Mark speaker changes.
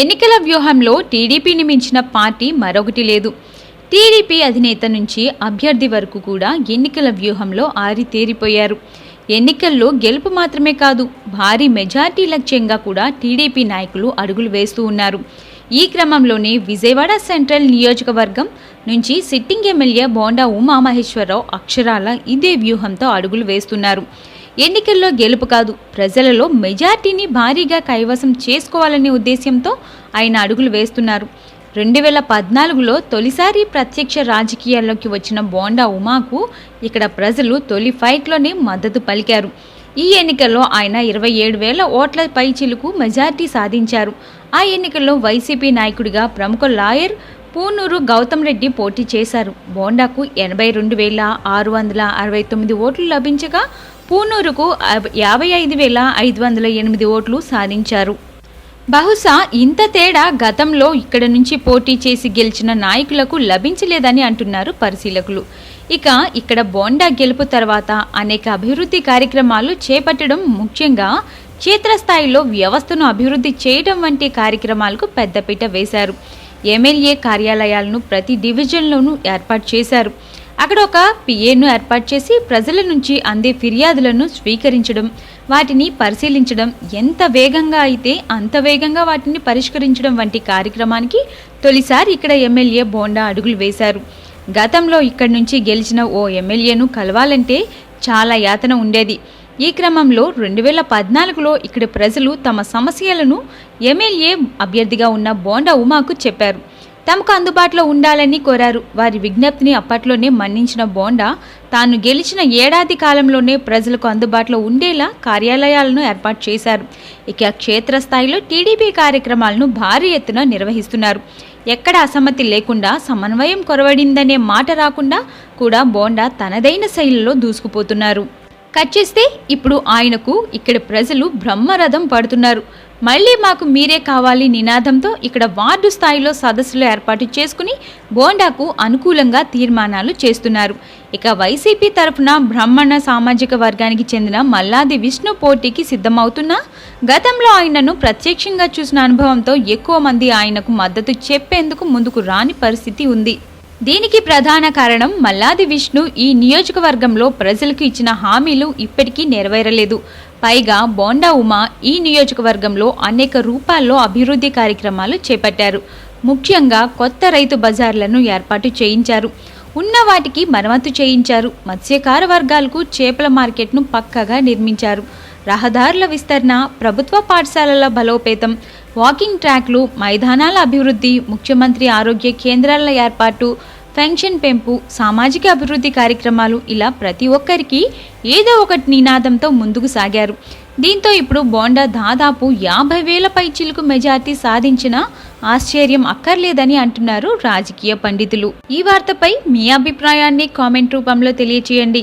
Speaker 1: ఎన్నికల వ్యూహంలో టీడీపీని మించిన పార్టీ మరొకటి లేదు. టీడీపీ అధినేత నుంచి అభ్యర్థి వరకు కూడా ఎన్నికల వ్యూహంలో ఆరితేరిపోయారు ఎన్నికల్లో గెలుపు మాత్రమే కాదు భారీ మెజార్టీ లక్ష్యంగా కూడా టీడీపీ నాయకులు అడుగులు వేస్తూ ఉన్నారు. ఈ క్రమంలోనే విజయవాడ సెంట్రల్ నియోజకవర్గం నుంచి సిట్టింగ్ ఎమ్మెల్యే బోండా ఉమామహేశ్వరరావు అక్షరాల ఇదే వ్యూహంతో అడుగులు వేస్తున్నారు. ఎన్నికల్లో గెలుపు కాదు. ప్రజలలో మెజార్టీని భారీగా కైవసం చేసుకోవాలనే ఉద్దేశ్యంతో ఆయన అడుగులు వేస్తున్నారు. రెండు వేల పద్నాలుగులో తొలిసారి ప్రత్యక్ష రాజకీయాల్లోకి వచ్చిన బోండా ఉమాకు ఇక్కడ ప్రజలు తొలి ఫైట్లోనే మద్దతు పలికారు. ఈ ఎన్నికల్లో ఆయన ఇరవై ఏడు వేల ఓట్ల పైచిలుకు మెజార్టీ సాధించారు. ఆ ఎన్నికల్లో వైసీపీ నాయకుడిగా ప్రముఖ లాయర్ పూనూరు గౌతమ్ రెడ్డి పోటీ చేశారు. బోండాకు ఎనభై రెండు వేల ఆరు వందల అరవై తొమ్మిది ఓట్లు లభించగా పూనూరుకు యాభై ఐదు వేల ఐదు వందల ఎనిమిది ఓట్లు సాధించారు. బహుశా ఇంత తేడా గతంలో ఇక్కడ నుంచి పోటీ చేసి గెలిచిన నాయకులకు లభించలేదని అంటున్నారు పరిశీలకులు. ఇక ఇక్కడ బోండా గెలుపు తర్వాత అనేక అభివృద్ధి కార్యక్రమాలు చేపట్టడం ముఖ్యంగా క్షేత్రస్థాయిలో వ్యవస్థను అభివృద్ధి చేయడం వంటి కార్యక్రమాలకు పెద్దపీట వేశారు. ఎమ్మెల్యే కార్యాలయాలను ప్రతి డివిజన్లోనూ ఏర్పాటు చేశారు. అక్కడ ఒక పిఏను ఏర్పాటు చేసి ప్రజల నుంచి అందే ఫిర్యాదులను స్వీకరించడం వాటిని పరిశీలించడం ఎంత వేగంగా అయితే అంత వేగంగా వాటిని పరిష్కరించడం వంటి కార్యక్రమానికి తొలిసారి ఇక్కడ ఎమ్మెల్యే బోండా అడుగులు వేశారు. గతంలో ఇక్కడి నుంచి గెలిచిన ఓ ఎమ్మెల్యేను కలవాలంటే చాలా యాతన ఉండేది. ఈ క్రమంలో రెండు వేల పద్నాలుగులో ఇక్కడి ప్రజలు తమ సమస్యలను ఎమ్మెల్యే అభ్యర్థిగా ఉన్న బోండా ఉమాకు చెప్పారు. తమకు అందుబాటులో ఉండాలని కోరారు. వారి విజ్ఞప్తిని అప్పట్లోనే మన్నించిన బోండా తాను గెలిచిన ఏడాది కాలంలోనే ప్రజలకు అందుబాటులో ఉండేలా కార్యాలయాలను ఏర్పాటు చేశారు. ఇక క్షేత్రస్థాయిలో టీడీపీ కార్యక్రమాలను భారీ ఎత్తున నిర్వహిస్తున్నారు. ఎక్కడ అసమ్మతి లేకుండా సమన్వయం కొరవడిందనే మాట రాకుండా కూడా బోండా తనదైన శైలిలో దూసుకుపోతున్నారు. కట్ చేస్తే ఇప్పుడు ఆయనకు ఇక్కడ ప్రజలు బ్రహ్మరథం పడుతున్నారు. మళ్ళీ మాకు మీరే కావాలి నినాదంతో ఇక్కడ వార్డు స్థాయిలో సదస్సులు ఏర్పాటు చేసుకుని బోండాకు అనుకూలంగా తీర్మానాలు చేస్తున్నారు. ఇక వైసీపీ తరఫున బ్రాహ్మణ సామాజిక వర్గానికి చెందిన మల్లాది విష్ణు పోటీకి సిద్ధమవుతున్నా గతంలో ఆయనను ప్రత్యక్షంగా చూసిన అనుభవంతో ఎక్కువ మంది ఆయనకు మద్దతు చెప్పేందుకు ముందుకు రాని పరిస్థితి ఉంది. దీనికి ప్రధాన కారణం మల్లాది విష్ణు ఈ నియోజకవర్గంలో ప్రజలకు ఇచ్చిన హామీలు ఇప్పటికీ నెరవేరలేదు. పైగా బోండా ఉమా ఈ నియోజకవర్గంలో అనేక రూపాల్లో అభివృద్ధి కార్యక్రమాలు చేపట్టారు. ముఖ్యంగా కొత్త రైతు బజార్లను ఏర్పాటు చేయించారు. ఉన్న వాటికి మరమ్మతు చేయించారు. మత్స్యకార వర్గాలకు చేపల మార్కెట్ను పక్కగా నిర్మించారు. రహదారుల విస్తరణ ప్రభుత్వ పాఠశాలల బలోపేతం వాకింగ్ ట్రాక్లు మైదానాల అభివృద్ధి ముఖ్యమంత్రి ఆరోగ్య కేంద్రాల ఏర్పాటు పెన్షన్ పెంపు సామాజిక అభివృద్ధి కార్యక్రమాలు ఇలా ప్రతి ఒక్కరికి ఏదో ఒకటి నినాదంతో ముందుకు సాగారు. దీంతో ఇప్పుడు బోండా దాదాపు యాభై వేల పైచిలకు మెజార్టీ సాధించిన ఆశ్చర్యం అక్కర్లేదని అంటున్నారు రాజకీయ పండితులు. ఈ వార్తపై మీ అభిప్రాయాన్ని కామెంట్ రూపంలో తెలియచేయండి.